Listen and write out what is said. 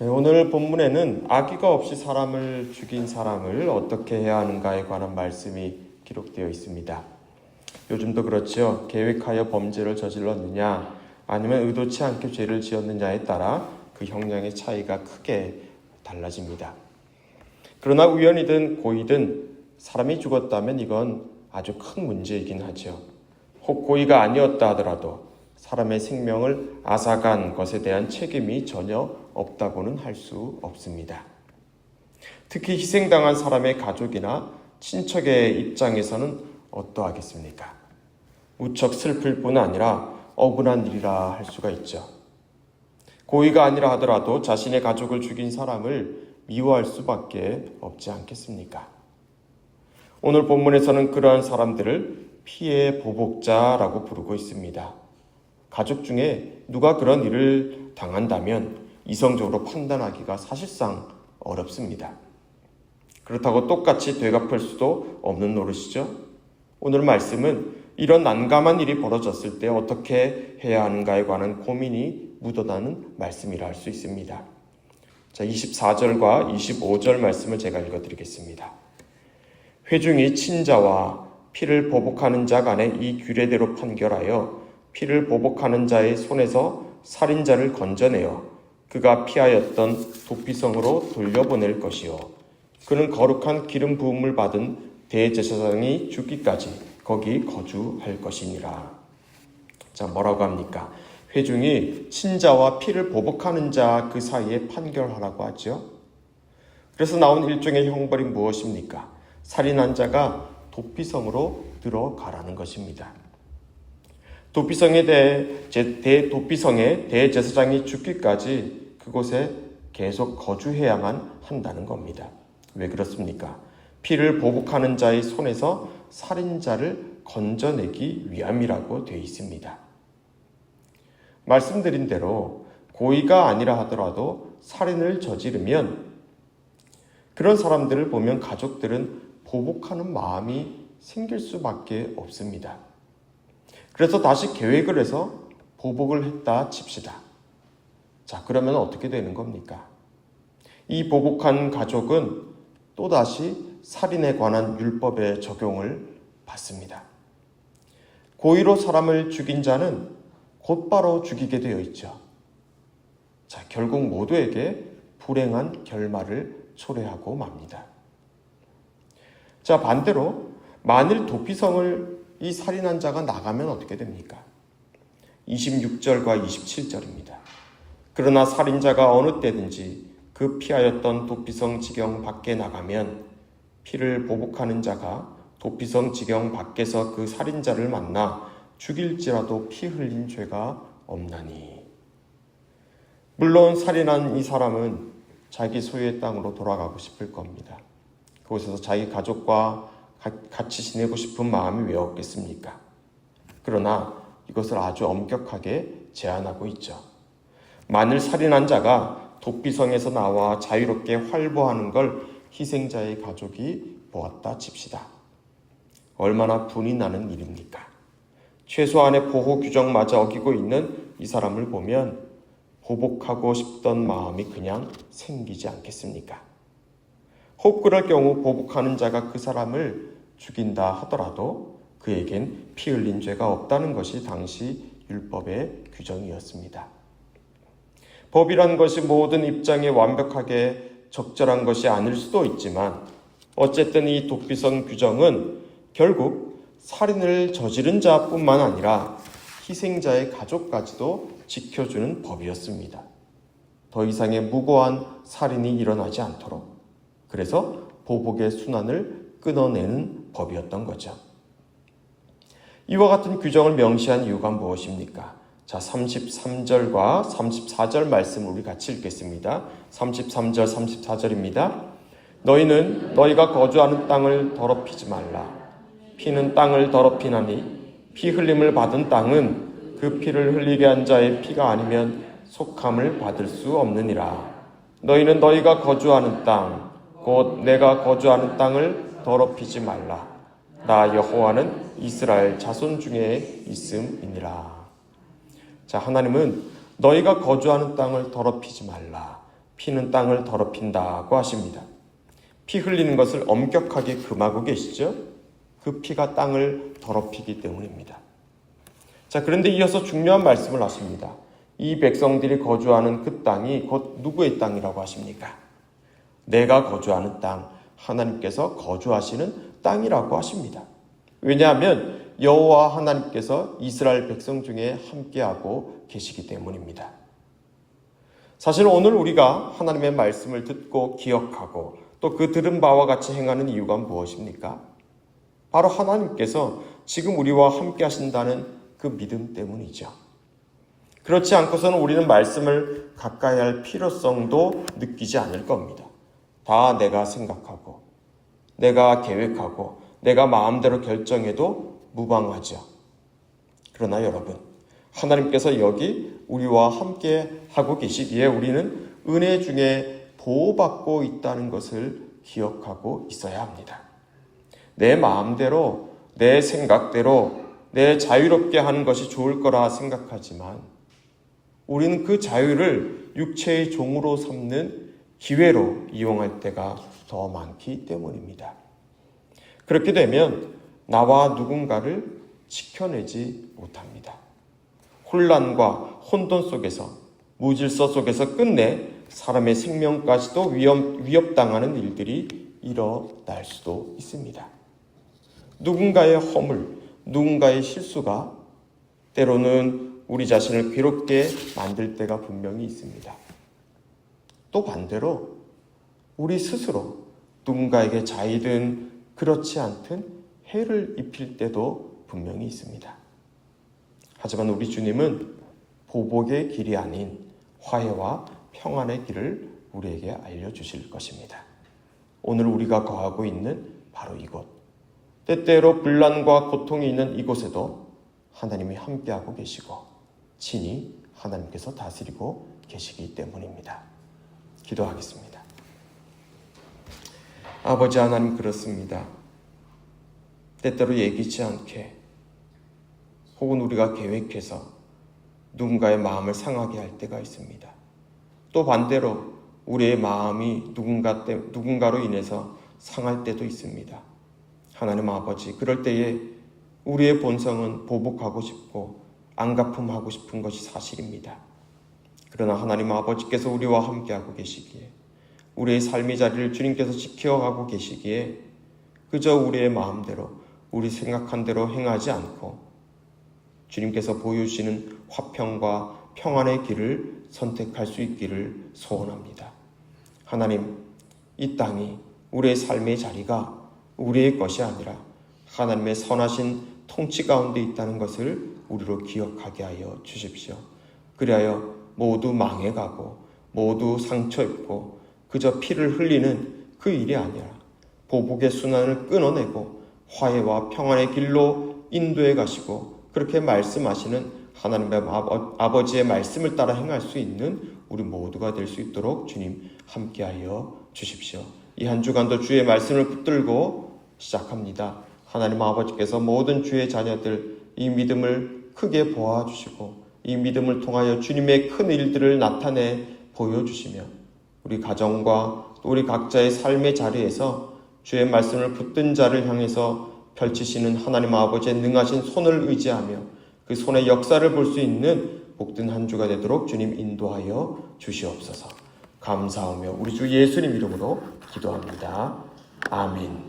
네, 오늘 본문에는 악의가 없이 사람을 죽인 사람을 어떻게 해야 하는가에 관한 말씀이 기록되어 있습니다. 요즘도 그렇죠. 계획하여 범죄를 저질렀느냐, 아니면 의도치 않게 죄를 지었느냐에 따라 그 형량의 차이가 크게 달라집니다. 그러나 우연이든 고의든 사람이 죽었다면 이건 아주 큰 문제이긴 하죠. 혹 고의가 아니었다 하더라도 사람의 생명을 앗아간 것에 대한 책임이 전혀 없다고는 할 수 없습니다. 특히 희생당한 사람의 가족이나 친척의 입장에서는 어떠하겠습니까? 무척 슬플 뿐 아니라 억울한 일이라 할 수가 있죠. 고의가 아니라 하더라도 자신의 가족을 죽인 사람을 미워할 수밖에 없지 않겠습니까? 오늘 본문에서는 그러한 사람들을 피해 보복자라고 부르고 있습니다. 가족 중에 누가 그런 일을 당한다면 이성적으로 판단하기가 사실상 어렵습니다. 그렇다고 똑같이 되갚을 수도 없는 노릇이죠. 오늘 말씀은 이런 난감한 일이 벌어졌을 때 어떻게 해야 하는가에 관한 고민이 묻어나는 말씀이라 할 수 있습니다. 자, 24절과 25절 말씀을 제가 읽어드리겠습니다. 회중이 친자와 피를 보복하는 자 간에 이 규례대로 판결하여 피를 보복하는 자의 손에서 살인자를 건져내어 그가 피하였던 도피성으로 돌려보낼 것이요. 그는 거룩한 기름 부음을 받은 대제사장이 죽기까지 거기 거주할 것이니라. 자, 뭐라고 합니까? 회중이 친자와 피를 보복하는 자 그 사이에 판결하라고 하죠. 그래서 나온 일종의 형벌이 무엇입니까? 살인한 자가 도피성으로 들어가라는 것입니다. 도피성에 대해 대도피성의 대제사장이 죽기까지 그곳에 계속 거주해야만 한다는 겁니다. 왜 그렇습니까? 피를 보복하는 자의 손에서 살인자를 건져내기 위함이라고 되어 있습니다. 말씀드린 대로 고의가 아니라 하더라도 살인을 저지르면 그런 사람들을 보면 가족들은 보복하는 마음이 생길 수밖에 없습니다. 그래서 다시 계획을 해서 보복을 했다 칩시다. 자, 그러면 어떻게 되는 겁니까? 이 보복한 가족은 또다시 살인에 관한 율법의 적용을 받습니다. 고의로 사람을 죽인 자는 곧바로 죽이게 되어 있죠. 자, 결국 모두에게 불행한 결말을 초래하고 맙니다. 자, 반대로 만일 도피성을 이 살인한 자가 나가면 어떻게 됩니까? 26절과 27절입니다. 그러나 살인자가 어느 때든지 그 피하였던 도피성 지경 밖에 나가면 피를 보복하는 자가 도피성 지경 밖에서 그 살인자를 만나 죽일지라도 피 흘린 죄가 없나니. 물론 살인한 이 사람은 자기 소유의 땅으로 돌아가고 싶을 겁니다. 그곳에서 자기 가족과 같이 지내고 싶은 마음이 왜 없겠습니까? 그러나 이것을 아주 엄격하게 제한하고 있죠. 만일 살인한 자가 도피성에서 나와 자유롭게 활보하는 걸 희생자의 가족이 보았다 칩시다. 얼마나 분이 나는 일입니까? 최소한의 보호 규정마저 어기고 있는 이 사람을 보면 보복하고 싶던 마음이 그냥 생기지 않겠습니까? 혹 그럴 경우 보복하는 자가 그 사람을 죽인다 하더라도 그에겐 피 흘린 죄가 없다는 것이 당시 율법의 규정이었습니다. 법이란 것이 모든 입장에 완벽하게 적절한 것이 아닐 수도 있지만 어쨌든 이 도피성 규정은 결국 살인을 저지른 자뿐만 아니라 희생자의 가족까지도 지켜주는 법이었습니다. 더 이상의 무고한 살인이 일어나지 않도록 그래서 보복의 순환을 끊어내는 법이었던 거죠. 이와 같은 규정을 명시한 이유가 무엇입니까? 자, 33절과 34절 말씀을 우리 같이 읽겠습니다. 33절, 34절입니다. 너희는 너희가 거주하는 땅을 더럽히지 말라. 피는 땅을 더럽히나니 피 흘림을 받은 땅은 그 피를 흘리게 한 자의 피가 아니면 속함을 받을 수 없느니라. 너희는 너희가 거주하는 땅, 곧 내가 거주하는 땅을 더럽히지 말라. 나 여호와는 이스라엘 자손 중에 있음이니라. 자, 하나님은 너희가 거주하는 땅을 더럽히지 말라. 피는 땅을 더럽힌다고 하십니다. 피 흘리는 것을 엄격하게 금하고 계시죠? 그 피가 땅을 더럽히기 때문입니다. 자, 그런데 이어서 중요한 말씀을 하십니다. 이 백성들이 거주하는 그 땅이 곧 누구의 땅이라고 하십니까? 내가 거주하는 땅, 하나님께서 거주하시는 땅이라고 하십니다. 왜냐하면 여호와 하나님께서 이스라엘 백성 중에 함께하고 계시기 때문입니다. 사실 오늘 우리가 하나님의 말씀을 듣고 기억하고 또 그 들은 바와 같이 행하는 이유가 무엇입니까? 바로 하나님께서 지금 우리와 함께 하신다는 그 믿음 때문이죠. 그렇지 않고서는 우리는 말씀을 가까이 할 필요성도 느끼지 않을 겁니다. 다 내가 생각하고, 내가 계획하고, 내가 마음대로 결정해도 무방하죠. 그러나 여러분, 하나님께서 여기 우리와 함께 하고 계시기에 우리는 은혜 중에 보호받고 있다는 것을 기억하고 있어야 합니다. 내 마음대로, 내 생각대로, 내 자유롭게 하는 것이 좋을 거라 생각하지만 우리는 그 자유를 육체의 종으로 삼는 기회로 이용할 때가 더 많기 때문입니다. 그렇게 되면 나와 누군가를 지켜내지 못합니다. 혼란과 혼돈 속에서 무질서 속에서 끝내 사람의 생명까지도 위험, 위협당하는 일들이 일어날 수도 있습니다. 누군가의 허물, 누군가의 실수가 때로는 우리 자신을 괴롭게 만들 때가 분명히 있습니다. 또 반대로 우리 스스로 누군가에게 자이든 그렇지 않든 해를 입힐 때도 분명히 있습니다. 하지만 우리 주님은 보복의 길이 아닌 화해와 평안의 길을 우리에게 알려주실 것입니다. 오늘 우리가 거하고 있는 바로 이곳, 때때로 분란과 고통이 있는 이곳에도 하나님이 함께하고 계시고, 친히 하나님께서 다스리고 계시기 때문입니다. 기도하겠습니다. 아버지 하나님 그렇습니다. 때때로 예기치 않게 혹은 우리가 계획해서 누군가의 마음을 상하게 할 때가 있습니다. 또 반대로 우리의 마음이 누군가 때, 누군가로 인해서 상할 때도 있습니다. 하나님 아버지, 그럴 때에 우리의 본성은 보복하고 싶고 안갚음하고 싶은 것이 사실입니다. 그러나 하나님 아버지께서 우리와 함께하고 계시기에 우리의 삶의 자리를 주님께서 지켜가고 계시기에 그저 우리의 마음대로 우리 생각한 대로 행하지 않고 주님께서 보여주시는 화평과 평안의 길을 선택할 수 있기를 소원합니다. 하나님, 이 땅이 우리의 삶의 자리가 우리의 것이 아니라 하나님의 선하신 통치 가운데 있다는 것을 우리로 기억하게 하여 주십시오. 그리하여 모두 망해가고 모두 상처 입고 그저 피를 흘리는 그 일이 아니라 보복의 순환을 끊어내고 화해와 평안의 길로 인도해 가시고 그렇게 말씀하시는 하나님의 아버지의 말씀을 따라 행할 수 있는 우리 모두가 될 수 있도록 주님 함께하여 주십시오. 이 한 주간도 주의 말씀을 붙들고 시작합니다. 하나님 아버지께서 모든 주의 자녀들 이 믿음을 크게 보아주시고 이 믿음을 통하여 주님의 큰 일들을 나타내 보여주시며 우리 가정과 또 우리 각자의 삶의 자리에서 주의 말씀을 붙든 자를 향해서 펼치시는 하나님 아버지의 능하신 손을 의지하며 그 손의 역사를 볼 수 있는 복된 한 주가 되도록 주님 인도하여 주시옵소서. 감사하며 우리 주 예수님 이름으로 기도합니다. 아멘.